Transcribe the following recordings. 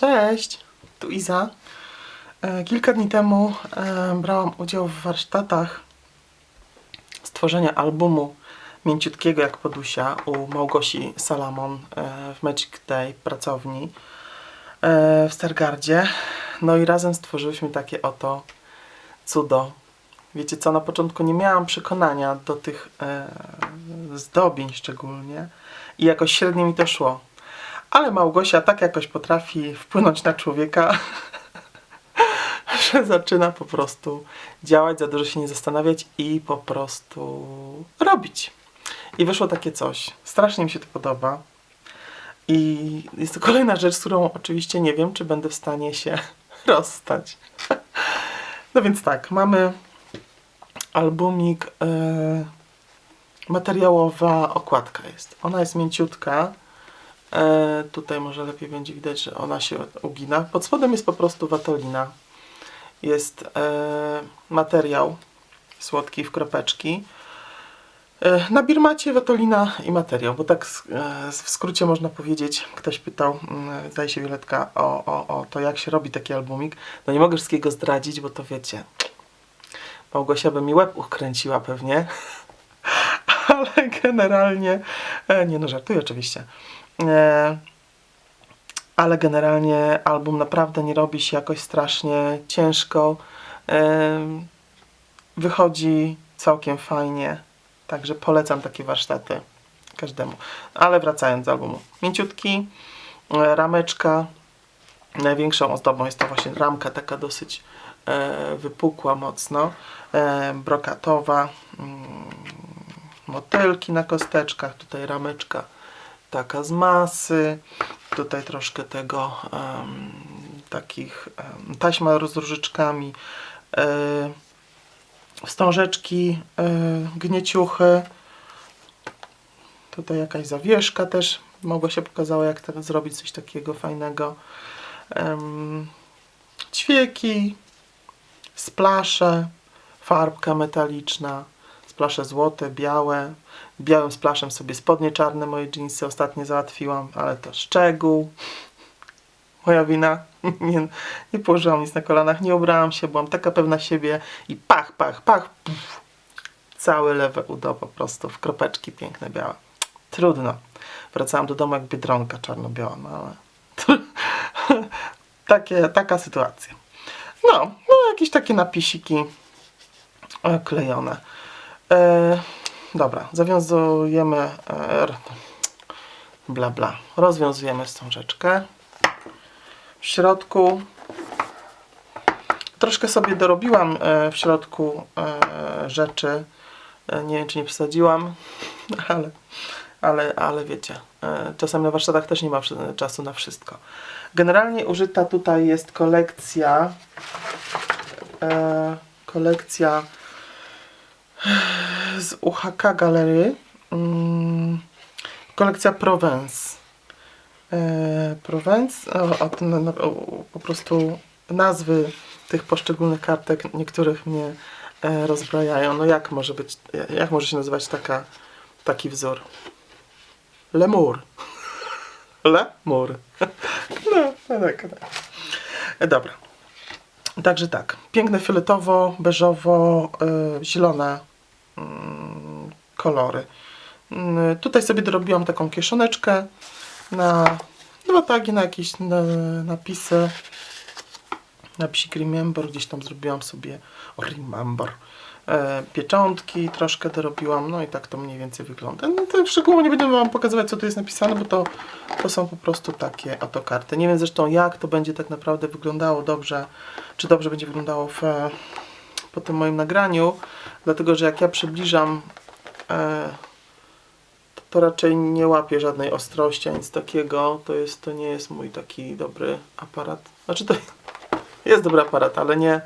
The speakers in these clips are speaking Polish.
Cześć, tu Iza. E, Kilka dni temu e, brałam udział w warsztatach stworzenia albumu mięciutkiego jak podusia u Małgosi Salamon e, w Magic Day pracowni w Stargardzie. No i razem stworzyłyśmy takie oto cudo. Wiecie co, na początku nie miałam przekonania do tych zdobień szczególnie i jakoś średnio mi to szło. Ale Małgosia tak jakoś potrafi wpłynąć na człowieka, że zaczyna po prostu działać, za dużo się nie zastanawiać i po prostu robić. I wyszło takie coś. Strasznie mi się to podoba. I jest to kolejna rzecz, z którą oczywiście nie wiem, czy będę w stanie się rozstać. No więc tak, mamy albumik. e, materiałowa okładka jest. Ona jest mięciutka. E, tutaj może lepiej będzie widać, że ona się ugina. Pod spodem jest po prostu watolina. Jest e, materiał słodki w kropeczki. E, na birmacie watolina i materiał, bo tak e, w skrócie można powiedzieć, ktoś pytał, mm, zdaje się Violetka, o, o, o to jak się robi taki albumik. No nie mogę wszystkiego zdradzić, bo to wiecie, Małgosia by mi łeb ukręciła pewnie, ale generalnie, e, nie no żartuję oczywiście, ale generalnie album naprawdę nie robi się jakoś strasznie ciężko, e, wychodzi całkiem fajnie, także polecam takie warsztaty każdemu. Ale wracając do albumu, mięciutki, e, rameczka, największą ozdobą jest to właśnie ramka taka dosyć e, wypukła mocno, e, brokatowa, mm, motylki na kosteczkach, tutaj rameczka taka z masy, tutaj troszkę tego em, takich em, taśma z różyczkami, e, wstążeczki, e, gnieciuchy, tutaj jakaś zawieszka też, mogła się pokazała jak teraz zrobić coś takiego fajnego, em, ćwieki, splasze, farbka metaliczna, splasze złote, białe. Białym splaszem sobie spodnie czarne, moje jeansy ostatnio załatwiłam, ale to szczegół. Moja wina. Nie, nie położyłam nic na kolanach, nie ubrałam się, byłam taka pewna siebie i pach, pach, pach. Puf. Całe lewe udo po prostu w kropeczki piękne, białe. Trudno. Wracałam do domu jak biedronka czarno-biała, no ale takie, taka sytuacja. No, no jakieś takie napisiki klejone. E, dobra, zawiązujemy e, r- bla bla. Rozwiązujemy wstążeczkę. W środku troszkę sobie dorobiłam e, w środku e, rzeczy. Nie wiem, czy nie przesadziłam, ale, ale, ale wiecie, czasami na warsztatach też nie ma czasu na wszystko. Generalnie użyta tutaj jest kolekcja kolekcja z UHK Galery mm, kolekcja Provence. E, Provence o, o, o, po prostu nazwy tych poszczególnych kartek niektórych mnie e, rozbrajają. No jak może być jak może się nazywać taka, taki wzór? Lemur Lemur no, no tak, tak. Dobra. Także tak. Piękne fioletowo, beżowo, y, zielone mm, kolory. Mm, tutaj sobie dorobiłam taką kieszoneczkę na dwa tagi, na jakieś na, napisy. Napisik Remember, gdzieś tam zrobiłam sobie Remember. E, pieczątki troszkę dorobiłam, no i tak to mniej więcej wygląda. No to szczegółowo nie będę wam pokazywać, co tu jest napisane, bo to, to są po prostu takie oto karty. Nie wiem zresztą, jak to będzie tak naprawdę wyglądało dobrze, czy dobrze będzie wyglądało w, e, po tym moim nagraniu, dlatego że jak ja przybliżam, e, to, to raczej nie łapię żadnej ostrości, nic takiego. To, jest, to nie jest mój taki dobry aparat. Znaczy to jest dobry aparat, ale nie,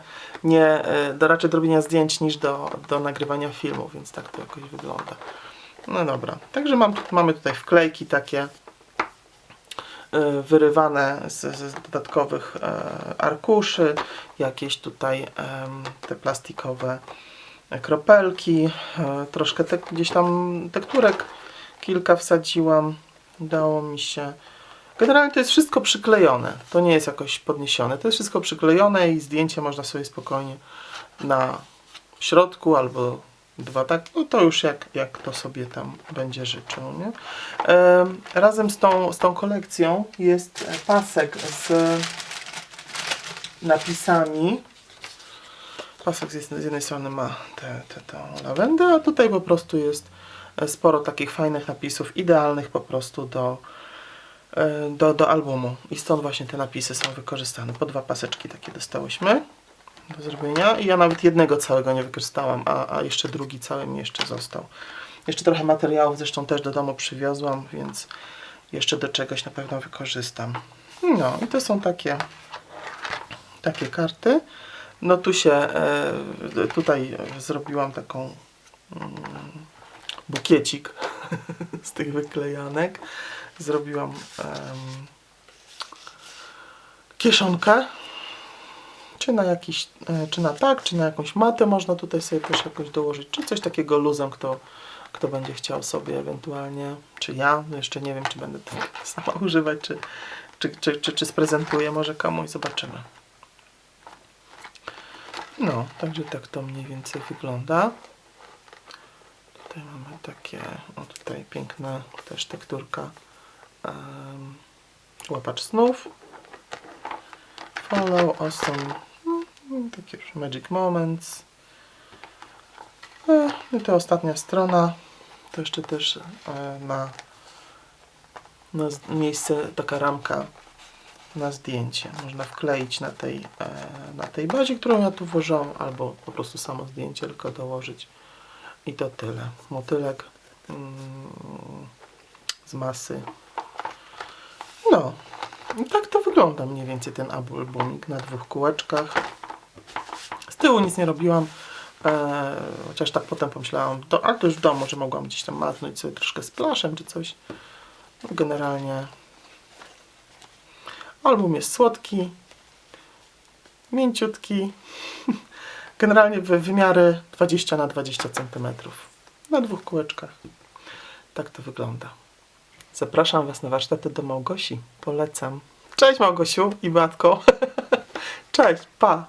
nie e, do raczej do robienia zdjęć niż do, do nagrywania filmu, więc tak to jakoś wygląda. No dobra, także mam, mamy tutaj wklejki takie e, wyrywane z, z dodatkowych e, arkuszy, jakieś tutaj te plastikowe kropelki, troszkę te, gdzieś tam tekturek kilka wsadziłam, udało mi się Generalnie to jest wszystko przyklejone. To nie jest jakoś podniesione. To jest wszystko przyklejone i zdjęcie można sobie spokojnie na środku albo dwa tak. No to już jak, jak to sobie tam będzie życzył. Nie? Em, razem z tą, z tą kolekcją jest e, pasek z napisami. Pasek z, jednej- strony ma tę te, te, lawendę, a tutaj po prostu jest e, sporo takich fajnych napisów, idealnych po prostu do, e, do, do albumu. I stąd właśnie te napisy są wykorzystane. Po dwa paseczki takie dostałyśmy do zrobienia. I ja nawet jednego całego nie wykorzystałam, a, a jeszcze drugi cały mi jeszcze został. Jeszcze trochę materiałów zresztą też do domu przywiozłam, więc jeszcze do czegoś na pewno wykorzystam. No i to są takie takie karty. No tu się, e, tutaj zrobiłam taką mm, bukiecik z tych wyklejanek. Zrobiłam em, kieszonkę. Czy na jakiś, e, czy na tak, czy na jakąś matę można tutaj sobie też jakoś dołożyć, czy coś takiego luzem, kto, kto będzie chciał sobie ewentualnie, czy ja, no jeszcze nie wiem, czy będę tego sama używać, czy, czy, czy, czy, czy sprezentuję może komuś, zobaczymy. No, także tak to mniej więcej wygląda. Tutaj mamy takie, o tutaj piękna też tekturka um, łapacz snów. Follow, awesome, mm, takie już magic moments. E, I to ostatnia strona. To jeszcze też e, na, na miejsce taka ramka na zdjęcie. Można wkleić na tej, e, na tej bazie, którą ja tu włożyłam, albo po prostu samo zdjęcie tylko dołożyć. I to tyle. Motylek mm, z masy. No. I tak to wygląda mniej więcej ten albumik na dwóch kółeczkach. Z tyłu nic nie robiłam. E, chociaż tak potem pomyślałam, to, ale to już w domu, że mogłam gdzieś tam machnąć sobie troszkę z plaszem czy coś. No, generalnie Album jest słodki, mięciutki. Generalnie w wymiary 20 na 20 cm. Na dwóch kółeczkach. Tak to wygląda. Zapraszam Was na warsztaty do Małgosi. Polecam. Cześć Małgosiu i Matko. Cześć, pa.